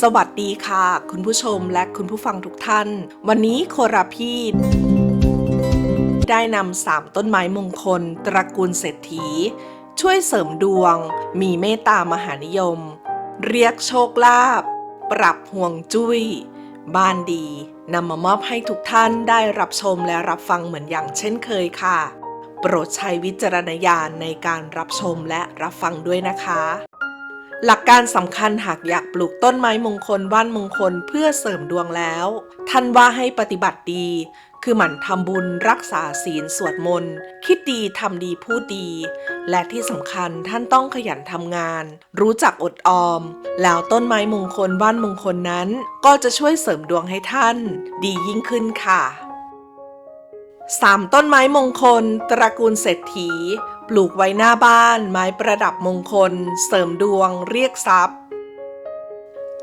สวัสดีค่ะ คุณผู้ชมและคุณผู้ฟังทุกท่าน วันนี้โคราพีดได้นำสามต้นไม้มงคล ตระกูลเศรษฐี ช่วยเสริมดวง มีเมตตามหานิยม เรียกโชคลาภปรับห่วงจุ้ย บ้านดีนำมามอบให้ทุกท่านได้รับชมและรับฟังเหมือนอย่างเช่นเคยค่ะ โปรดใช้วิจารณญาณในการรับชมและรับฟังด้วยนะคะ หลักการสำคัญหากอยากปลูกต้นไม้มงคลว่านมงคลเพื่อเสริมดวงแล้ว ท่านว่าให้ปฏิบัติดี คือหมั่นทำบุญรักษาศีลสวดมนต์ คิดดีทำดีพูดดี และที่สำคัญท่านต้องขยันทำงาน รู้จักอดออม แล้วต้นไม้มงคลว่านมงคลนั้น ก็จะช่วยเสริมดวงให้ท่าน ดียิ่งขึ้นค่ะสามต้นไม้มงคล ตระกูลเศรษฐี ปลูกไว้หน้าบ้านไม้ประดับมงคล เสริมดวง เรียกทรัพย์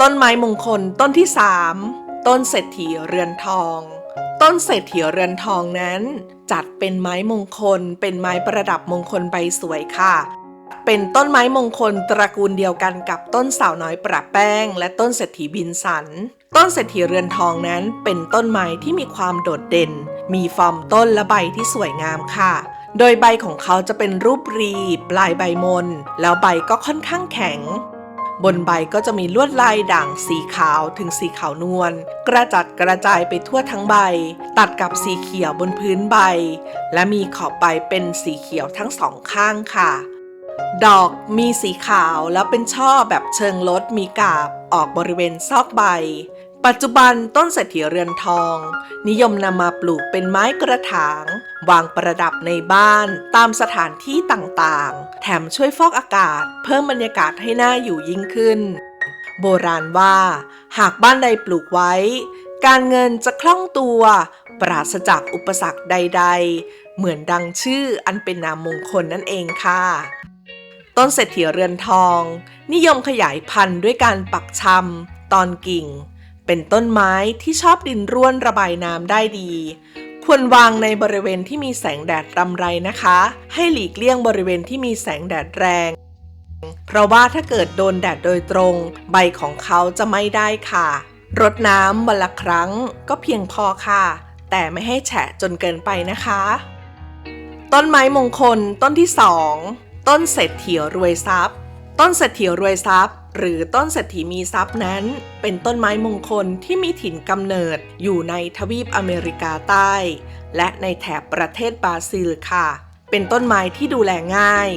ต้นไม้มงคลต้นที่สามต้นเศรษฐีเรือนทอง ต้นเศรษฐีเรือนทองนั้น จัดเป็นไม้มงคล เป็นไม้ประดับมงคลใบสวยค่ะ เป็นต้นไม้มงคลตระกูลเดียวกันกับต้นสาวน้อยประแป้ง และต้นเศรษฐีบินสัน ต้นเศรษฐีเรือนทองนั้น เป็นต้นไม้ที่มีความโดดเด่น มีฟอร์มต้นและใบที่สวยงามค่ะ โดยใบของเขาจะเป็นรูปรี ปลายใบมน แล้วใบก็ค่อนข้างแข็ง บนใบก็จะมีลวดลายด่างสีขาวถึงสีขาวนวลกระจัดกระจายไปทั่วทั้งใบ ตัดกับสีเขียวบนพื้นใบ และมีขอบใบเป็นสีเขียวทั้งสองข้างค่ะ ดอกมีสีขาวแล้วเป็นช่อแบบเชิงลดมีกาบออกบริเวณซอกใบ ปัจจุบันต้นเศรษฐีเรือนทอง นิยมนำมาปลูกเป็นไม้กระถาง วางประดับในบ้านตามสถานที่ต่างๆ แถมช่วยฟอกอากาศ เพิ่มบรรยากาศให้หน่าอยู่ยิ่งขึ้น โบราณว่า หากบ้านใดปลูกไว้ การเงินจะคล่องตัว ปราศจากอุปสรรคใด ๆ เหมือนดังชื่ออันเป็นนามมงคลนั่นเองค่ะต้นเศรษฐีเรือนทอง นิยมขยายพันธุ์ด้วยการปักชำตอนกิ่ง เป็นต้นไม้ที่ชอบดินร่วนระบายน้ำได้ดี ควรวางในบริเวณที่มีแสงแดดรำไรนะคะ ให้หลีกเลี่ยงบริเวณที่มีแสงแดดแรง เพราะว่าถ้าเกิดโดนแดดโดยตรง ใบของเขาจะไม่ได้ค่ะ รดน้ำวันละครั้งก็เพียงพอค่ะ แต่ไม่ให้แฉะจนเกินไปนะคะ ต้นไม้มงคลต้นที่ 2 ต้นเศรษฐีรวยทรัพย์ ต้นเศรษฐีรวยทรัพย์ หรือต้นเศรษฐีมีทรัพย์นั้น เป็นต้นไม้มงคลที่มีถิ่นกำเนิดอยู่ในทวีปอเมริกาใต้ และในแถบประเทศบราซิลค่ะ เป็นต้นไม้ที่ดูแลง่าย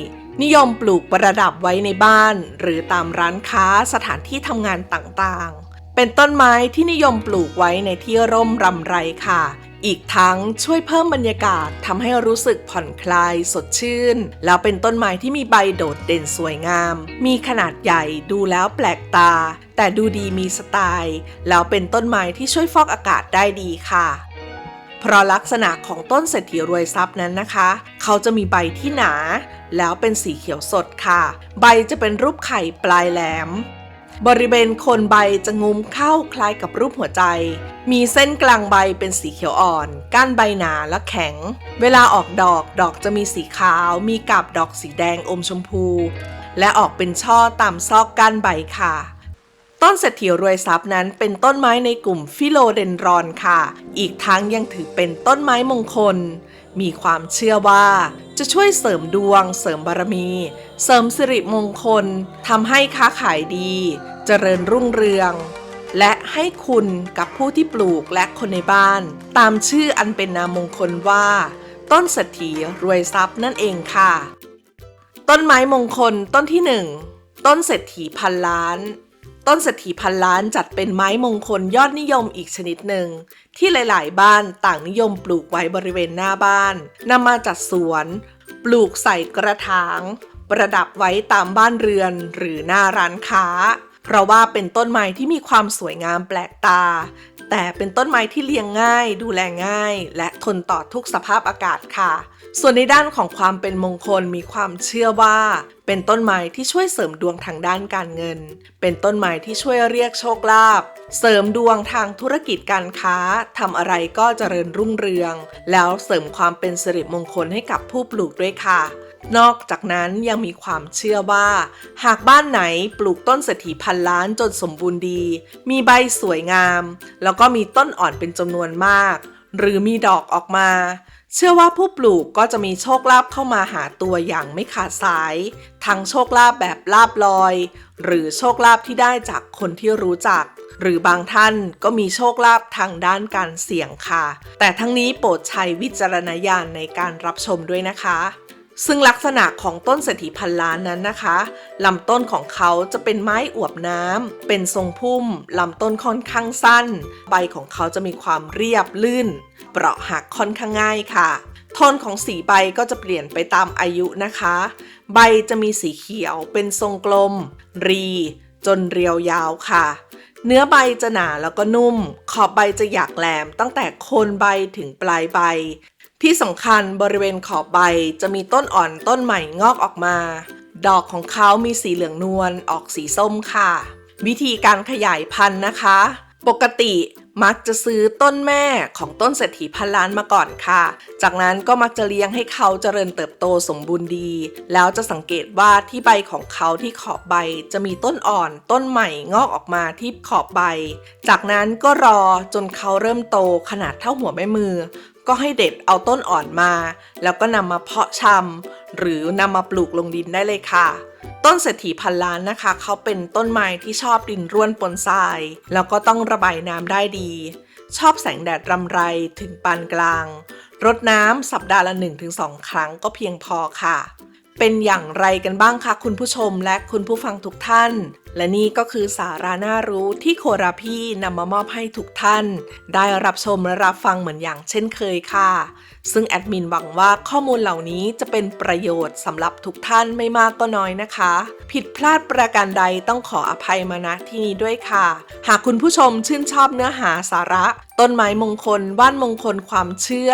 นิยมปลูกประดับไว้ในบ้าน หรือตามร้านค้าสถานที่ทำงานต่างๆ เป็นต้นไม้ที่นิยมปลูกไว้ในที่ร่มรำไรค่ะ อีกทั้งช่วยเพิ่มบรรยากาศทำให้รู้สึกผ่อนคลายสดชื่น แล้วเป็นต้นไม้ที่มีใบโดดเด่นสวยงาม มีขนาดใหญ่ดูแล้วแปลกตา แต่ดูดีมีสไตล์แล้วเป็นต้นไม้ที่ช่วยฟอกอากาศได้ดีค่ะเพราะลักษณะของต้นเศรษฐีรวยทรัพย์นั้นนะคะ เขาจะมีใบที่หนา แล้วเป็นสีเขียวสดค่ะ ใบจะเป็นรูปไข่ปลายแหลม บริเวณโคนใบจะงุ้มเข้าคล้ายกับรูปหัวใจ มีเส้นกลางใบเป็นสีเขียวอ่อน ก้านใบหนาและแข็ง เวลาออกดอกดอกจะมีสีขาว มีกาบดอกสีแดงอมชมพู และออกเป็นช่อตามซอกก้านใบค่ะ ต้นเศรษฐีรวยทรัพย์นั้นเป็นต้นไม้ในกลุ่มฟิโลเดนรอนค่ะ อีกทั้งยังถือเป็นต้นไม้มงคล มีความเชื่อว่าจะช่วยเสริมดวง เสริมบารมี เสริมสิริมงคลทำให้ค้าขายดี เจริญรุ่งเรือง และให้คุณกับผู้ที่ปลูกและคนในบ้าน ตามชื่ออันเป็นนามมงคลว่า ต้นเศรษฐีรวยทรัพย์นั่นเองค่ะ ต้นไม้มงคลต้นที่หนึ่งต้นเศรษฐีพันล้านต้นเศรษฐีพันล้านจัดเป็นไม้มงคลยอดนิยมอีกชนิดหนึ่ง ที่หลาย ๆ บ้านต่างนิยมปลูกไว้บริเวณหน้าบ้านนำมาจัดสวน ปลูกใส่กระถาง ประดับไว้ตามบ้านเรือนหรือหน้าร้านค้า เพราะว่าเป็นต้นไม้ที่มีความสวยงามแปลกตา แต่เป็นต้นไม้ที่เลี้ยงง่าย ดูแลง่าย และทนต่อทุกสภาพอากาศค่ะ ส่วนในด้านของความเป็นมงคลมีความเชื่อว่า เป็นต้นไม้ที่ช่วยเสริมดวงทางด้านการเงิน เป็นต้นไม้ที่ช่วยเรียกโชคลาภเสริมดวงทางธุรกิจการค้าทำอะไรก็เจริญรุ่งเรือง แล้วเสริมความเป็นสิริมงคลให้กับผู้ปลูกด้วยค่ะ นอกจากนั้นยังมีความเชื่อว่า หากบ้านไหนปลูกต้นเศรษฐีพันล้านจนสมบูรณ์ดี มีใบสวยงาม แล้วก็มีต้นอ่อนเป็นจำนวนมาก หรือมีดอกออกมา เชื่อว่าผู้ปลูกก็จะมีโชคลาภเข้ามาหาตัวอย่างไม่ขาดสาย ทั้งโชคลาภแบบลาบลอย หรือโชคลาภที่ได้จากคนที่รู้จักหรือบางท่านก็มีโชคลาภทางด้านการเสี่ยงค่ะ แต่ทั้งนี้โปรดใช้วิจารณญาณในการรับชมด้วยนะคะ ซึ่งลักษณะของต้นเศรษฐีพันล้านนั้นนะคะลำต้นของเขาจะเป็นไม้อวบน้ำเป็นทรงพุ่มลำต้นค่อนข้างสั้น ใบของเขาจะมีความเรียบลื่น เปราะหักค่อนข้างง่ายค่ะโทนของสีใบก็จะเปลี่ยนไปตามอายุนะคะ ใบจะมีสีเขียวเป็นทรงกลม รี จนเรียวยาวค่ะ เนื้อใบจะหนาแล้วก็นุ่ม ขอบใบจะหยากแหลมตั้งแต่โคนใบถึงปลายใบ ที่สำคัญบริเวณขอบใบจะมีต้นอ่อนต้นใหม่งอกออกมา ดอกของเขามีสีเหลืองนวลออกสีส้มค่ะ วิธีการขยายพันธุ์นะคะ ปกติมักจะซื้อต้นแม่ของต้นเศรษฐีพันล้านมาก่อนค่ะ จากนั้นก็มักจะเลี้ยงให้เขาเจริญเติบโตสมบูรณ์ดี แล้วจะสังเกตว่าที่ใบของเขาที่ขอบใบจะมีต้นอ่อนต้นใหม่งอกออกมาที่ขอบใบ จากนั้นก็รอจนเขาเริ่มโตขนาดเท่าหัวแม่มือ ก็ให้เด็ดเอาต้นอ่อนมา แล้วก็นำมาเพาะชำหรือนำมาปลูกลงดินได้เลยค่ะ ต้นเศรษฐีพันล้านนะคะ เขาเป็นต้นไม้ที่ชอบดินร่วนปนทราย แล้วก็ต้องระบายน้ำได้ดี ชอบแสงแดดรำไรถึงปานกลาง รดน้ำสัปดาห์ละ 1-2 ครั้งก็เพียงพอค่ะเป็นอย่างไรกันบ้างคะคุณผู้ชมและคุณผู้ฟังทุกท่าน และนี่ก็คือสาระน่ารู้ที่โคราพี่นำมามอบให้ทุกท่าน ได้รับชมและรับฟังเหมือนอย่างเช่นเคยค่ะ ซึ่งแอดมินหวังว่าข้อมูลเหล่านี้จะเป็นประโยชน์สำหรับทุกท่านไม่มากก็น้อยนะคะ ผิดพลาดประการใดต้องขออภัยมาณที่นี้ด้วยค่ะ หากคุณผู้ชมชื่นชอบเนื้อหาสาระ ต้นไม้มงคลบ้านมงคลความเชื่อ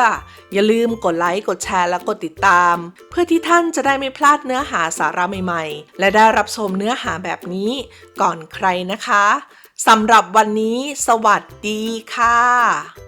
อย่าลืมกดไลค์กดแชร์และกดติดตาม เพื่อที่ท่านจะได้ไม่พลาดเนื้อหาสาระใหม่ ๆ และได้รับชมเนื้อหาแบบนี้ก่อนใครนะคะสำหรับวันนี้สวัสดีค่ะ